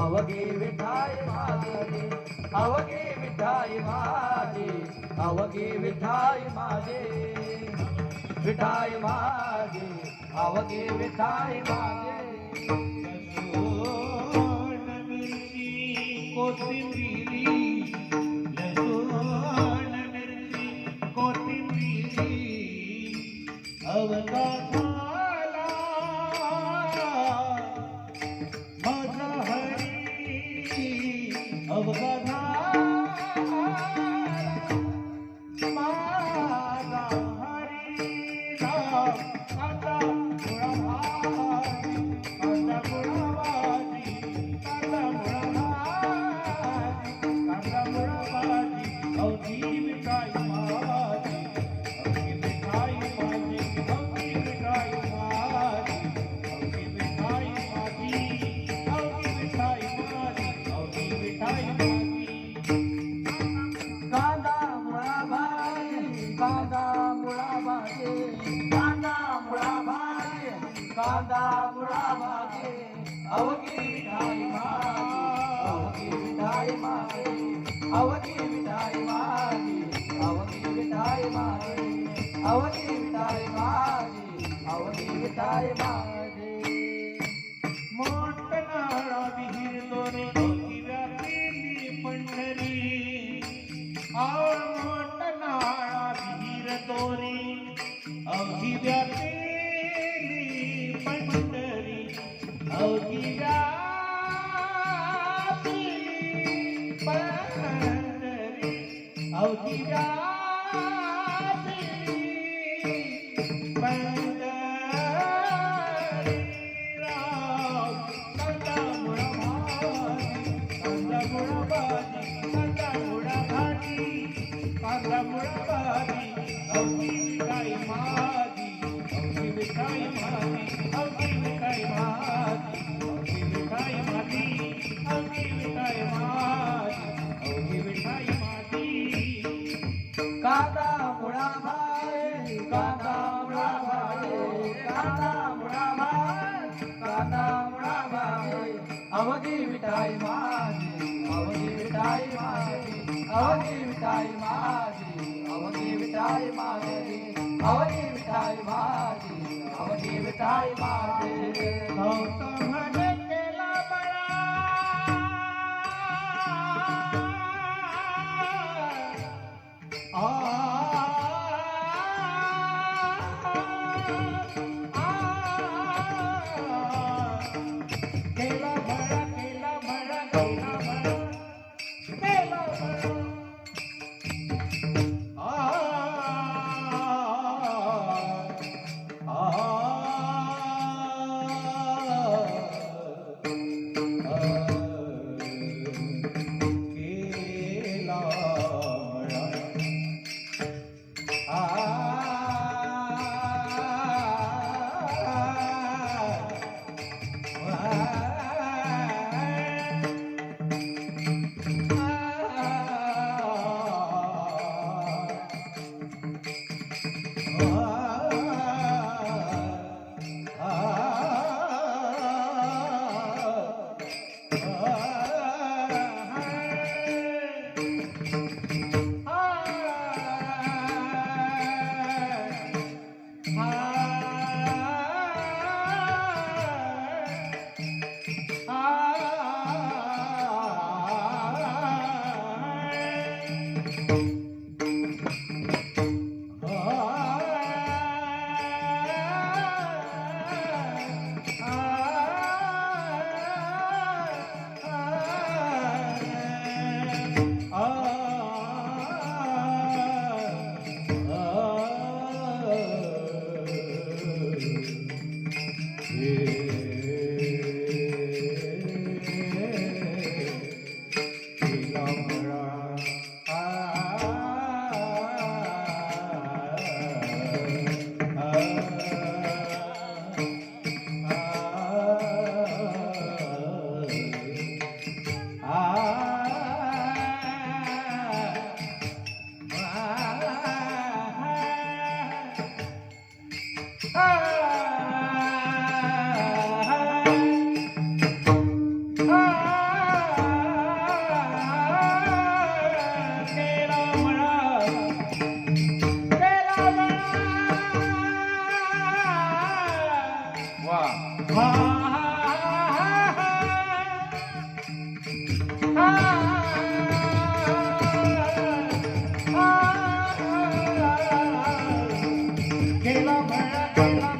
अवघे विठाई माझी अवघे मिठाई माझी आवकी विठाई मागे विठाई मागे आवकी विठाई मागे। कोथिंबीरी लसूण मिर्ची पुरा मागे अवघी विठाई मागे अवघी विठाई मागे अवघी विठाई मागे अवघी विठाई मागे अवघी विठाई मागे अवघी विठाई मागे. Oh, I'm a demon, I'm a demon, I'm a demon, Kela bhaya kela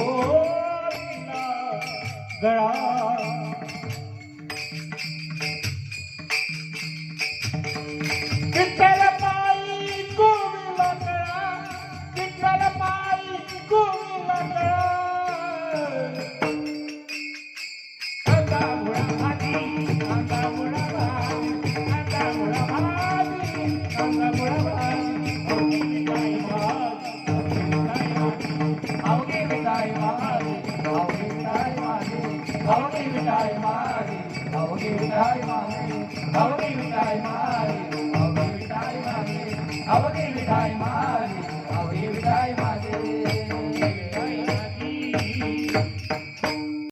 Gorina Gara ભવની વિઠાઈ મારી, ભવની વિઠાઈ મારી, ભવની વિઠાઈ મારી, ભવની વિઠાઈ મારી, ભવની વિઠાઈ મારી.